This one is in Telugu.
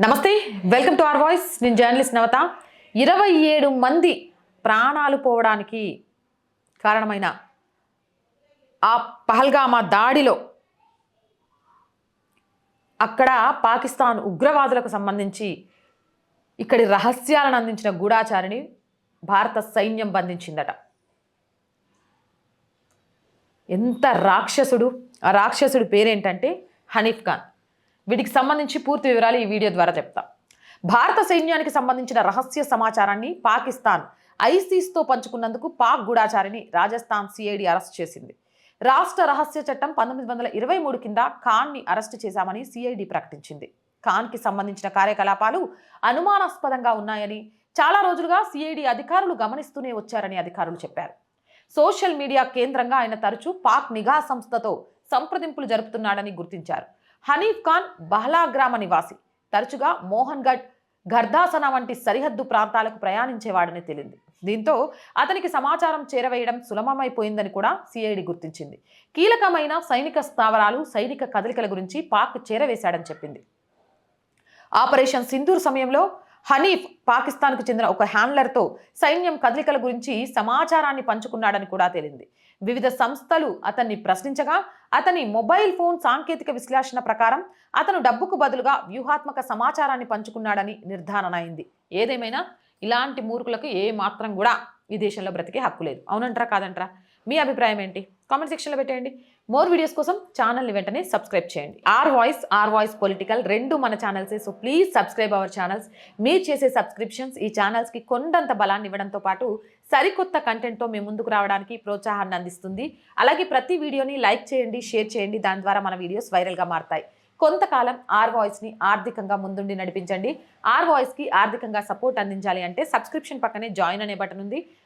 నమస్తే వెల్కమ్ టు అవర్ వాయిస్. నేను జర్నలిస్ట్ నవత. ఇరవై ఏడు మంది ప్రాణాలు పోవడానికి కారణమైన ఆ పహల్గామా దాడిలో అక్కడ పాకిస్తాన్ ఉగ్రవాదులకు సంబంధించి ఇక్కడి రహస్యాలను అందించిన గూఢాచారిని భారత సైన్యం బంధించిందట. ఎంత రాక్షసుడు ఆ రాక్షసుడి పేరేంటంటే హనీఫ్ ఖాన్. వీటికి సంబంధించి పూర్తి వివరాలు ఈ వీడియో ద్వారా చెప్తా. భారత సైన్యానికి సంబంధించిన రహస్య సమాచారాన్ని పాకిస్తాన్ ఐసీస్తో పంచుకున్నందుకు పాక్ గూఢాచారిని రాజస్థాన్ సిఐడి అరెస్ట్ చేసింది. రాష్ట్ర రహస్య చట్టం పంతొమ్మిది వందల ఇరవై మూడు కింద ఖాన్ని అరెస్టు చేశామని సిఐడి ప్రకటించింది. ఖాన్కి సంబంధించిన కార్యకలాపాలు అనుమానాస్పదంగా ఉన్నాయని చాలా రోజులుగా సిఐడి అధికారులు గమనిస్తూనే వచ్చారని అధికారులు చెప్పారు. సోషల్ మీడియా కేంద్రంగా ఆయన తరచూ పాక్ నిఘా సంస్థతో సంప్రదింపులు జరుపుతున్నాడని గుర్తించారు. హనీఫ్ ఖాన్ బహ్లా గ్రామ నివాసి. తరచుగా మోహన్ గఢ్ గర్దాసన వంటి సరిహద్దు ప్రాంతాలకు ప్రయాణించేవాడని తేలింది. దీంతో అతనికి సమాచారం చేరవేయడం సులభమైపోయిందని కూడా సిఐడి గుర్తించింది. కీలకమైన సైనిక స్థావరాలు సైనిక కదలికల గురించి పాక్ చేరవేశాడని చెప్పింది. ఆపరేషన్ సింధూర్ సమయంలో హనీఫ్ పాకిస్తాన్కు చెందిన ఒక హ్యాండ్లర్తో సైన్యం కదలికల గురించి సమాచారాన్ని పంచుకున్నాడని కూడా తేలింది. వివిధ సంస్థలు అతన్ని ప్రశ్నించగా అతని మొబైల్ ఫోన్ సాంకేతిక విశ్లేషణ ప్రకారం అతను డబ్బుకు బదులుగా వ్యూహాత్మక సమాచారాన్ని పంచుకున్నాడని నిర్ధారణ అయింది. ఏదేమైనా ఇలాంటి మూర్ఖులకు ఏ మాత్రం కూడా ఈ దేశంలో బ్రతికే హక్కు లేదు. అవునంటారా కాదంటారా? మీ అభిప్రాయం ఏంటి? కామెంట్ సెక్షన్లో పెట్టేయండి. మోర్ వీడియోస్ కోసం ఛానల్ని వెంటనే సబ్స్క్రైబ్ చేయండి R voice R voice political రెండు మన ఛానల్సే so please subscribe our channels మీరు చేసే సబ్స్క్రిప్షన్స్ ఈ ఛానల్స్కి కొండంత బలాన్ని ఇవ్వడంతో పాటు సరికొత్త కంటెంట్తో మేము ముందుకు రావడానికి ప్రోత్సాహాన్ని అందిస్తుంది అలాగే ప్రతి వీడియోని లైక్ చేయండి షేర్ చేయండి దాని ద్వారా మన వీడియోస్ వైరల్గా మారతాయి కొంతకాలం ఆర్ వాయిస్ని ఆర్థికంగా ముందుండి నడిపించండి ఆర్ వాయిస్కి ఆర్థికంగా సపోర్ట్ అందించాలి అంటే సబ్స్క్రిప్షన్ పక్కనే జాయిన్ అనే బటన్ ఉంది